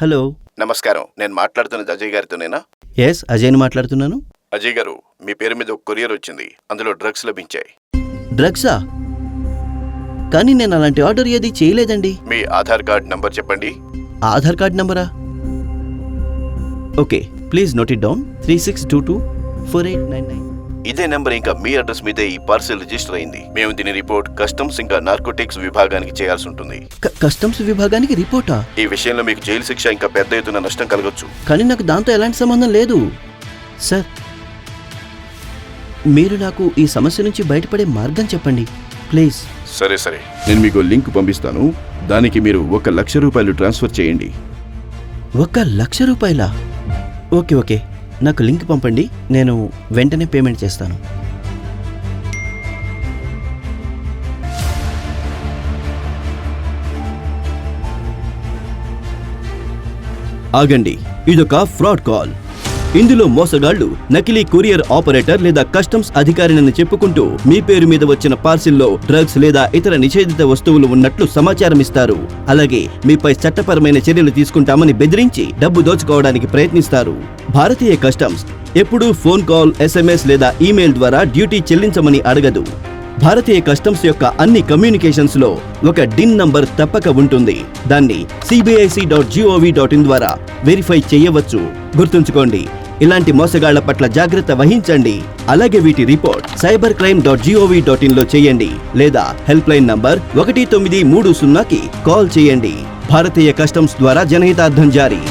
Hello. నమస్కారం. నేను మాట్లాడుతున్నది అజయ్ గారితోనేనా? ఎస్ అజయ్ని మాట్లాడుతున్నాను. అజయ్ గారు మీ పేరు మీద ఒక కొరియర్ వచ్చింది. అందులో డ్రగ్స్ లభించాయి. డ్రగ్సా? కానీ నేను అలాంటి ఆర్డర్ ఏది చేయలేదండి. మీ ఆధార్ కార్డ్ నంబర్ చెప్పండి. Aadhaar card నంబరా? Okay please note it down. Three six two two four eight nine nine. ఇదే నెంబర్ ఇంకా మీ అడ్రస్ మీదే ఈ పార్సెల్ రిజిస్టర్ అయింది. మేము దీని రిపోర్ట్ కస్టమ్స్ ఇంకా నార్కోటిక్స్ విభాగానికి చేయాల్సి ఉంటుంది. కస్టమ్స్ విభాగానికి రిపోర్టా? ఈ విషయంలో మీకు జైలు శిక్ష ఇంకా పెద్ద ఎత్తున నష్టం కలగొచ్చు. కానీ నాకు దాంతో ఎలాంటి సంబంధం లేదు. సార్ మీరు నాకు ఈ సమస్య నుంచి బయటపడే మార్గం చెప్పండి ప్లీజ్. సరే సరే. నేను మీకు లింక్ పంపిస్తాను. దానికి మీరు ఒక లక్ష రూపాయలు ట్రాన్స్ఫర్ చేయండి. ఒక లక్ష రూపాయల? Okay okay. నాకు లింక్ పంపండి నేను వెంటనే పేమెంట్ చేస్తాను. ఆగండి ఇదొక ఫ్రాడ్ కాల్. ఇందులో మోసగాళ్ళు నకిలీ కొరియర్ ఆపరేటర్ లేదా కస్టమ్స్ అధికారినని చెప్పుకుంటూ మీ పేరు మీద వచ్చిన పార్సిల్లో డ్రగ్స్ లేదా ఇతర నిషేధిత వస్తువులు ఉన్నట్లు సమాచారం ఇస్తారు. అలాగే మీపై చట్టపరమైన చర్యలు తీసుకుంటామని బెదిరించి డబ్బు దోచుకోవడానికి ప్రయత్నిస్తారు. భారతీయ కస్టమ్స్ ఎప్పుడూ ఫోన్ కాల్ ఎస్ఎంఎస్ లేదా ఈమెయిల్ ద్వారా డ్యూటీ చెల్లించమని అడగదు. భారతీయ కస్టమ్స్ యొక్క అన్ని కమ్యూనికేషన్స్లో ఒక డిన్ నంబర్ తప్పక ఉంటుంది. దాన్ని CBIC dot gov dot in ద్వారా వెరిఫై చేయవచ్చు. గుర్తుంచుకోండి ఇలాంటి మోసగాళ్ళ పట్ల జాగ్రత్త వహించండి. అలాగే వీటి report cyber crime dot gov dot ఇన్లో చేయండి లేదా హెల్ప్ లైన్ నంబర్ ఒకటి తొమ్మిది మూడు సున్నాకి కాల్ చేయండి. భారతీయ కస్టమ్స్ ద్వారా జనహితార్థం జారీ.